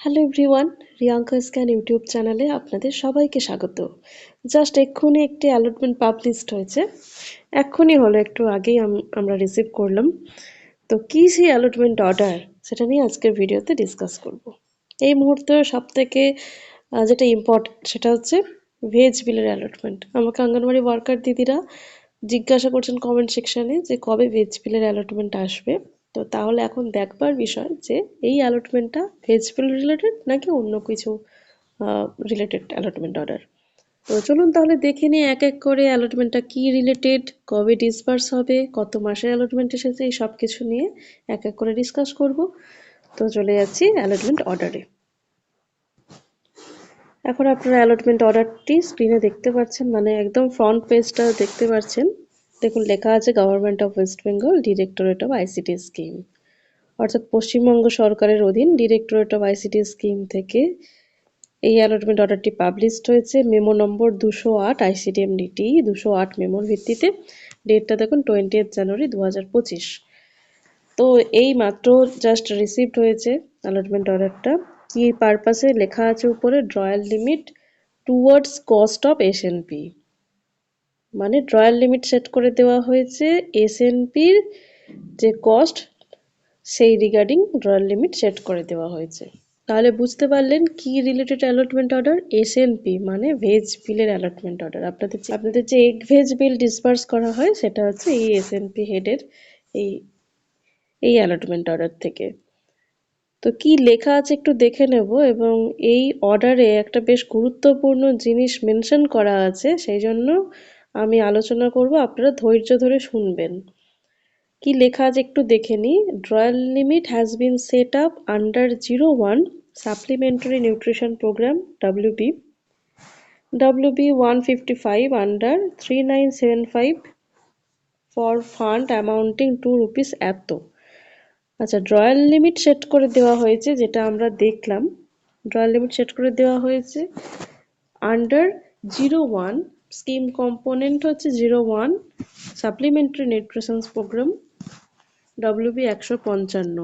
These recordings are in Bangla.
Hello everyone Riyanka scan YouTube চ্যানেলে আপনাদের সবাইকে স্বাগত। জাস্ট এক্ষুনি একটি অ্যালটমেন্ট পাবলিশড হয়েছে। এক্ষুনি হলো, একটু আগেই আমরা রিসিভ করলাম। তো কী সেই অ্যালটমেন্ট অর্ডার সেটা নিয়ে আজকের ভিডিওতে ডিসকাস করব। এই মুহূর্তে সব থেকে যেটা ইম্পর্টেন্ট সেটা হচ্ছে ভেজ বিলের অ্যালটমেন্ট আমাকে অঙ্গনওয়াড়ি ওয়ার্কার দিদিরা জিজ্ঞাসা করছেন কমেন্ট সেকশানে যে কবে ভেজ বিলের অ্যালটমেন্ট আসবে। তো তাহলে এখন দেখবার বিষয় যে এই অ্যালটমেন্টটা ভেজিটেবল রিলেটেড নাকি অন্য কিছু রিলেটেড অ্যালটমেন্ট অর্ডার তো চলুন তাহলে দেখে নিই এক এক করে অ্যালটমেন্টটা কি রিলেটেড কবে ডিসবার্স হবে, কত মাসে অ্যালটমেন্ট এসেছে, এই সব কিছু নিয়ে এক এক করে ডিসকাস করব। তো চলে যাচ্ছি অ্যালটমেন্ট অর্ডারে এখন আপনারা অ্যালটমেন্ট অর্ডারটি স্ক্রিনে দেখতে পাচ্ছেন মানে একদম ফ্রন্ট পেজটা দেখতে পাচ্ছেন। দেখুন, লেখা আছে government of West Bengal directorate of ICT scheme অর্থাৎ পশ্চিমবঙ্গ সরকারের অধীন ডিরেক্টরেট অফ আইসিটি স্কিম থেকে এই অ্যালটমেন্ট অর্ডারটি পাবলিশড হয়েছে। মেমো নম্বর দুশো আট আইসিডিএমডিটি দুশো আট মেমোর ভিত্তিতে। ডেটটা দেখুন টোয়েন্টি জানুয়ারি দু হাজার পঁচিশ। তো এই মাত্র জাস্ট রিসিভড হয়েছে অ্যালটমেন্ট অর্ডারটা কি পারপাসে লেখা আছে উপরে? Drawal limit towards cost of SNP মানে ড্রয়াল লিমিট সেট করে দেওয়া হয়েছে এসএনপির যে কস্ট সেই রিগার্ডিং ড্রয়াল লিমিট সেট করে দেওয়া হয়েছে। তাহলে বুঝতে পারলেন কি রিলেটেড অ্যালটমেন্ট অর্ডার এসএনপি মানে ভেজ বিলের অ্যালটমেন্ট অর্ডার আপনাদের আপনাদের যে এগ ভেজ বিল ডিসপার্স করা হয়, সেটা হচ্ছে এই এসএনপি হেডের এই এই অ্যালটমেন্ট অর্ডার থেকে। তো কি লেখা আছে একটু দেখে নেব এবং এই অর্ডারে একটা বেশ গুরুত্বপূর্ণ জিনিস মেনশন করা আছে, সেই জন্য আমি আলোচনা করব, আপনারা ধৈর্য ধরে শুনবেন। কি লেখা আছে একটু দেখে নিই। Drawal limit has been set up under zero one supplementary nutrition programme WB WB one fifty five under three nine seven five for fund amounting to rupees এত। আচ্ছা ড্রয়াল লিমিট সেট করে দেওয়া হয়েছে, যেটা আমরা দেখলাম। ড্রয়াল লিমিট সেট করে দেওয়া হয়েছে under zero one scheme component হচ্ছে zero one supplementary nutritions programme WB একশো পঞ্চান্ন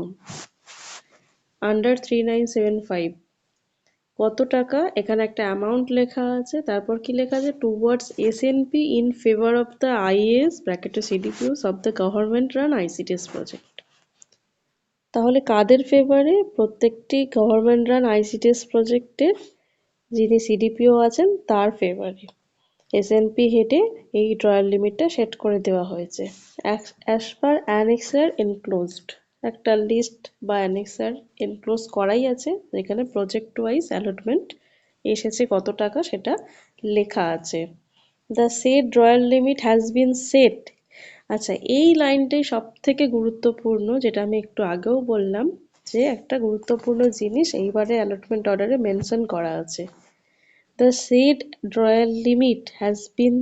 under three nine seven five কত টাকা? এখানে একটা অ্যামাউন্ট লেখা আছে, তারপর কি লেখা আছে? Towards SNP in favour of the IS ব্র্যাকেটে CDPOs of the government run ICTS project তাহলে কাদের ফেভারে প্রত্যেকটি গভর্নমেন্ট রান আইসিটিএস প্রজেক্টের যিনি সিডিপিও আছেন, তার ফেভারে এসএনপি হেডে এই ড্রয়ার লিমিটটা সেট করে দেওয়া হয়েছে। অ্যাজ পার অ্যানেক্সার এনক্লোজড একটা লিস্ট বা অ্যানেক্সার এনক্লোজ করাই আছে, যেখানে প্রজেক্ট ওয়াইজ অ্যালটমেন্ট এসেছে কত টাকা সেটা লেখা আছে। The set drawer limit has been set আচ্ছা এই লাইনটাই সব থেকে গুরুত্বপূর্ণ, যেটা আমি একটু আগেও বললাম, যে একটা গুরুত্বপূর্ণ জিনিস এইবারে অ্যালটমেন্ট অর্ডারে মেনশন করা আছে। The said royal limit has been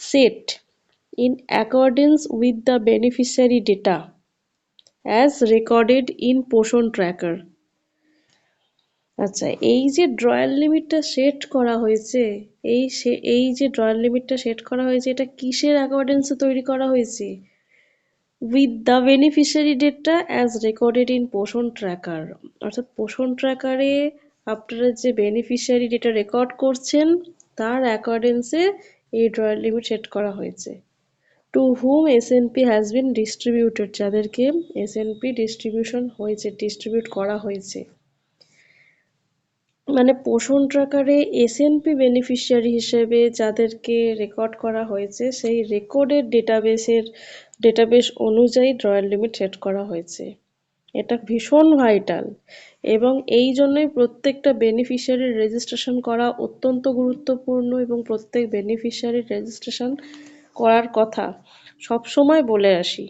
set in accordance with the beneficiary data, as recorded in পোষণ tracker. আচ্ছা এই যে ড্রয়াল লিমিটটা সেট করা হয়েছে, এই সে, এই যে ড্রয়াল লিমিটটা সেট করা হয়েছে, এটা কিসের অ্যাকর্ডেন্সে তৈরি করা হয়েছে? With the beneficiary data as recorded in Poshan tracker অর্থাৎ পোষণ ট্র্যাকারে আপনারা যে বেনিফিশিয়ারি ডেটা রেকর্ড করছেন, তার অ্যাকর্ডেন্সে এই ড্রয়ার লিমিট সেট করা হয়েছে। To whom SNP has been distributed যাদেরকে এসএনপি ডিস্ট্রিবিউশন হয়েছে ডিস্ট্রিবিউট করা হয়েছে। মানে পোষণ ট্রাকারে এসএনপি বেনিফিশিয়ারি হিসেবে যাদেরকে রেকর্ড করা হয়েছে, সেই রেকর্ডের ডেটাবেসের ডেটাবেস অনুযায়ী ড্রয়ার লিমিট সেট করা হয়েছে। এটা ভীষণ ভাইটাল এবং এই জন্যই প্রত্যেকটা বেনিফিশিয়ারির রেজিস্ট্রেশন করা অত্যন্ত গুরুত্বপূর্ণ এবং প্রত্যেক বেনিফিশিয়ারির রেজিস্ট্রেশন করার কথা। সব সময় বলে আসি,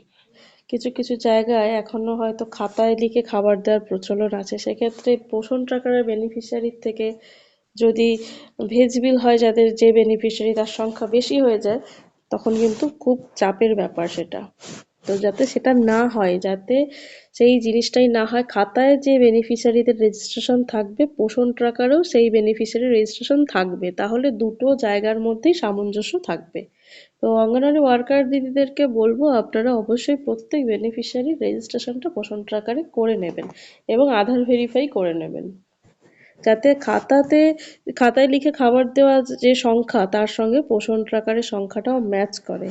কিছু কিছু জায়গায় এখনও হয়তো খাতায় লিখে খাবার দেওয়ার প্রচলন আছে। সেক্ষেত্রে পোষণ ট্রাকারের বেনিফিশিয়ারির থেকে যদি ভেজ বিল হয় যাদের, যে বেনিফিশিয়ারি তার সংখ্যা বেশি হয়ে যায়, তখন কিন্তু খুব চাপের ব্যাপার সেটা। তো যাতে সেটা না হয়, যাতে সেই জিনিসটাই না হয়। খাতায় যে বেনিফিশিয়ারিদের রেজিস্ট্রেশন থাকবে, পোষণ ট্রাকারেও সেই বেনিফিশিয়ারি রেজিস্ট্রেশন থাকবে। তাহলে দুটো জায়গার মধ্যেই সামঞ্জস্য থাকবে। তো অঙ্গনওয়াড়ি ওয়ার্কার দিদিদেরকে বলব, আপনারা অবশ্যই প্রত্যেক বেনিফিশিয়ারি রেজিস্ট্রেশনটা পোষণ ট্রাকারে করে নেবেন এবং আধার ভেরিফাই করে নেবেন। যাতে খাতাতে, খাতায় লিখে খাবার দেওয়া যে সংখ্যা, তার সঙ্গে পোষণ ট্রাকারের সংখ্যাটাও ম্যাচ করে।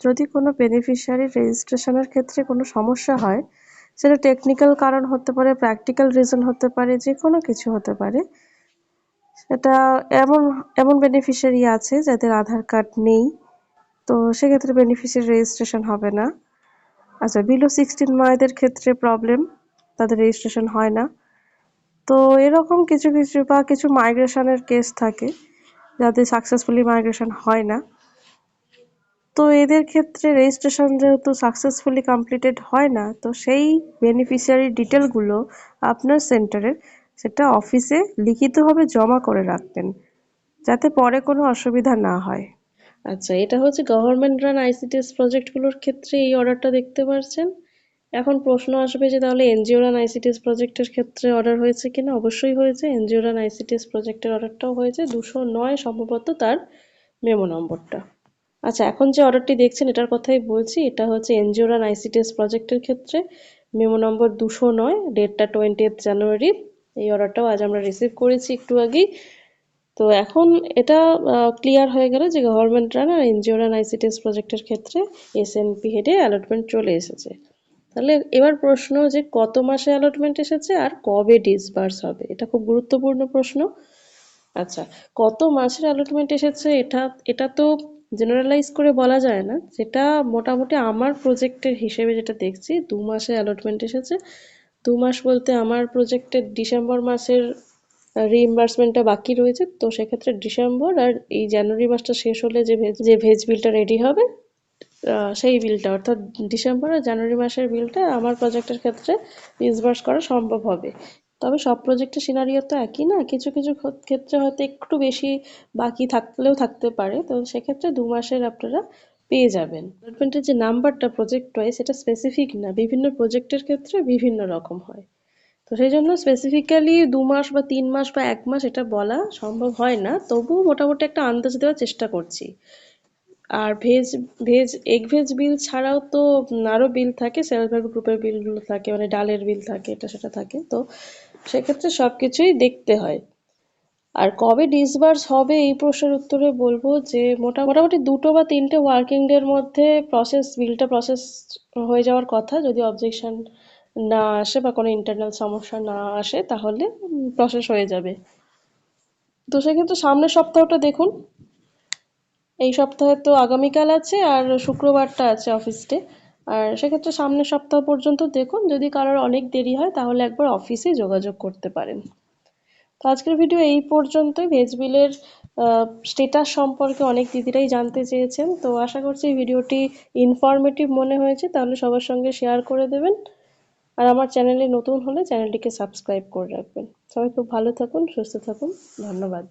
যদি কোনো বেনিফিশিয়ারি রেজিস্ট্রেশনের ক্ষেত্রে কোনো সমস্যা হয়, সেটা টেকনিক্যাল কারণ হতে পারে প্র্যাকটিক্যাল রিজন হতে পারে, যে কোনো কিছু হতে পারে, সেটা এমন এমন বেনিফিশিয়ারি আছে যাদের আধার কার্ড নেই, তো সেক্ষেত্রে বেনিফিশিয়ারি রেজিস্ট্রেশন হবে না। আচ্ছা বিলো সিক্সটিন মায়েদের ক্ষেত্রে প্রবলেম তাদের রেজিস্ট্রেশন হয় না। তো এরকম কিছু কিছু বা কিছু মাইগ্রেশনের কেস থাকে, যাদের সাকসেসফুলি মাইগ্রেশন হয় না। তো এদের ক্ষেত্রে রেজিস্ট্রেশন যেহেতু সাকসেসফুলি কমপ্লিটেড হয় না, তো সেই বেনিফিশিয়ারি ডিটেলগুলো আপনার সেন্টারের সেটা অফিসে লিখিতভাবে জমা করে রাখবেন, যাতে পরে কোনো অসুবিধা না হয়। আচ্ছা এটা হচ্ছে গভর্নমেন্ট রান আইসিটিএস প্রজেক্টগুলোর ক্ষেত্রে এই অর্ডারটা দেখতে পাচ্ছেন এখন প্রশ্ন আসবে যে তাহলে এনজিও রান আইসিটিএস প্রজেক্টের ক্ষেত্রে অর্ডার হয়েছে কিনা? অবশ্যই হয়েছে। এনজিও রান আইসিটিএস প্রজেক্টের অর্ডারটাও হয়েছে। দুশো নয় সম্ভবত তার মেমো নম্বরটা আচ্ছা এখন যে অর্ডারটি দেখছেন, এটার কথাই বলছি। এটা হচ্ছে এনজিও রান আইসিটিএস প্রজেক্টের ক্ষেত্রে। মেমো নম্বর দুশো নয়, ডেটটা টোয়েন্টিয়েথ জানুয়ারি এই অর্ডারটাও আজ আমরা রিসিভ করেছি একটু আগেই। তো এখন এটা ক্লিয়ার হয়ে গেল যে গভর্নমেন্ট রান আর এনজিওরান আইসিটিএস প্রজেক্টের ক্ষেত্রে এস এসএনপি হেডে অ্যালটমেন্ট চলে এসেছে। তাহলে এবার প্রশ্ন যে কত মাসে অ্যালটমেন্ট এসেছে আর কবে ডিসবার্স হবে? এটা খুব গুরুত্বপূর্ণ প্রশ্ন। আচ্ছা কত মাসের অ্যালটমেন্ট এসেছে? এটা এটা তো জেনারেলাইজ করে বলা যায় না। যেটা মোটামুটি আমার প্রজেক্টের হিসেবে যেটা দেখছি, দু মাসে অ্যালটমেন্ট এসেছে। দু মাস বলতে আমার প্রজেক্টের ডিসেম্বর মাসের রিইম্বার্সমেন্টটা বাকি রয়েছে। তো সেক্ষেত্রে ডিসেম্বর আর এই জানুয়ারি মাসটা শেষ হলে যে ভেজ যে ভেজ বিলটা রেডি হবে সেই বিলটা অর্থাৎ ডিসেম্বর আর জানুয়ারি মাসের বিলটা আমার প্রজেক্টের ক্ষেত্রে ডিসবার্স করা সম্ভব হবে। তবে সব প্রজেক্টের সিনারিও তো একই না? কিছু কিছু ক্ষেত্রে হয়তো একটু বেশি বাকি থাকলেও থাকতে পারে। তো সেক্ষেত্রে দু মাসের আপনারা পেয়ে যাবেন। ডেভেলপমেন্টের যে নাম্বারটা প্রজেক্ট ওয়াইজ সেটা স্পেসিফিক না। বিভিন্ন প্রজেক্টের ক্ষেত্রে বিভিন্ন রকম হয়। তো সেই জন্য স্পেসিফিক্যালি দু মাস বা তিন মাস বা এক মাস এটা বলা সম্ভব হয় না। তবুও মোটামুটি একটা আন্দাজ দেওয়ার চেষ্টা করছি। আর veg veg egg veg bill ছাড়াও তো আরও বিল থাকে। সেলফ হেল্প গ্রুপের বিলগুলো থাকে মানে ডালের বিল থাকে, এটা সেটা থাকে। তো সেক্ষেত্রে সব কিছুই দেখতে হয়। আর কবে ডিসবার্স হবে এই প্রশ্নের উত্তরে বলব যে, মোটা, মোটামুটি দুটো বা তিনটে ওয়ার্কিং ডের মধ্যে প্রসেস বিলটা প্রসেস হয়ে যাওয়ার কথা। যদি অবজেকশন না আসে বা কোনো ইন্টারনাল সমস্যা না আসে, তাহলে প্রসেস হয়ে যাবে। তো সেক্ষেত্রে সামনের সপ্তাহটা দেখুন। এই সপ্তাহে তো আগামীকাল আছে আর শুক্রবারটা আছে অফিস ডে আর সেক্ষেত্রে সামনের সপ্তাহ পর্যন্ত দেখুন, যদি কারোর অনেক দেরি হয় তাহলে একবার অফিসে যোগাযোগ করতে পারেন। তো আজকের ভিডিও এই পর্যন্তই। ভেজ বিলের স্টেটাস সম্পর্কে অনেক দিদিরাই জানতে চেয়েছেন। তো আশা করছি ভিডিওটি ইনফরমেটিভ মনে হয়েছে, তাহলে সবার সঙ্গে শেয়ার করে দেবেন। আর আমার চ্যানেলে নতুন হলে চ্যানেলটিকে সাবস্ক্রাইব করে রাখবেন। সবাই খুব ভালো থাকুন, সুস্থ থাকুন। ধন্যবাদ।